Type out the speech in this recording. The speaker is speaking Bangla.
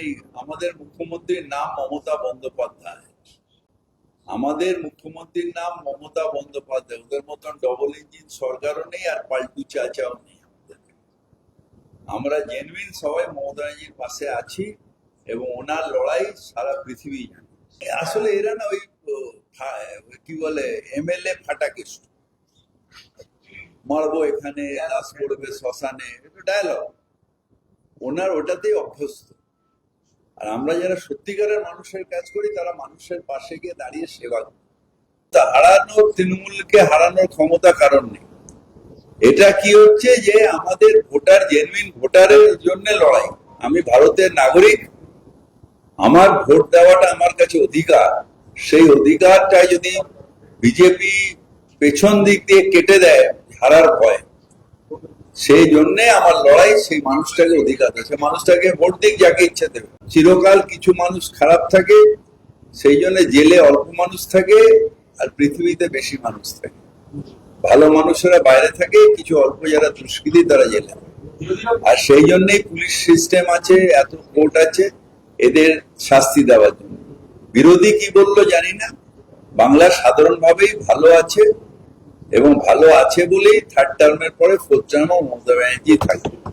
এই আমাদের মুখ্যমন্ত্রীর নাম মমতা বন্দ্যোপাধ্যায়। আমাদের মুখ্যমন্ত্রীর নাম মমতা বন্দ্যোপাধ্যায়। ওদের মতন ডবল ইঞ্জিন সরকারও নেই আর পাল্টু চাচাও নেই আমরা জেনুইন সবাই মমতা ব্যানার্জির পাশে আছি এবং ওনার লড়াই সারা পৃথিবী জানে। আসলে এরা না ওই কি বলে এমএলএ ফাটা কেষ্ট মারবো এখানে, লাশ পড়বে শ্মশানে ডায়লগ ওনার ওটাতেই অভ্যস্ত। আর আমরা যারা সত্যিকারের মানুষের কাজ করি, তারা মানুষের পাশে গিয়ে দাঁড়িয়ে সেবা করি। হারানোর তৃণমূলকে হারানোর ক্ষমতা কারণ নেই। এটা কি হচ্ছে যে আমাদের ভোটার জেনুইন ভোটারের জন্য লড়াই? আমি ভারতের নাগরিক, আমার ভোট দেওয়াটা আমার কাছে অধিকার। সেই অধিকারটা যদি বিজেপি পেছন দিক দিয়ে কেটে দেয়, হারার ভয়। সেই জন্যে আমার লড়াই সেই মানুষটাকে অধিকার আছে মানুষটাকে ভোট দিক, যাকে ইচ্ছে দেবে। চিরকাল কিছু মানুষ খারাপ থাকে, সেই জন্য জেলে অল্প মানুষ থাকে আর পৃথিবীতে বেশি মানুষ থাকে। ভালো মানুষেরা বাইরে থাকে, কিছু অল্প যারা দুষ্কৃতী তারা জেলে আর সেই জন্যই পুলিশ সিস্টেম আছে, এত কোর্ট আছে, এদের শাস্তি দেওয়ার জন্য। বিরোধী কি বলল জানি না। বাংলা সাধারণভাবেই ভালো আছে এবং ভালো আছে বলেই থার্ড টার্মের পরে ফোর্থ টার্মও মমতা ব্যানার্জি থাকবে।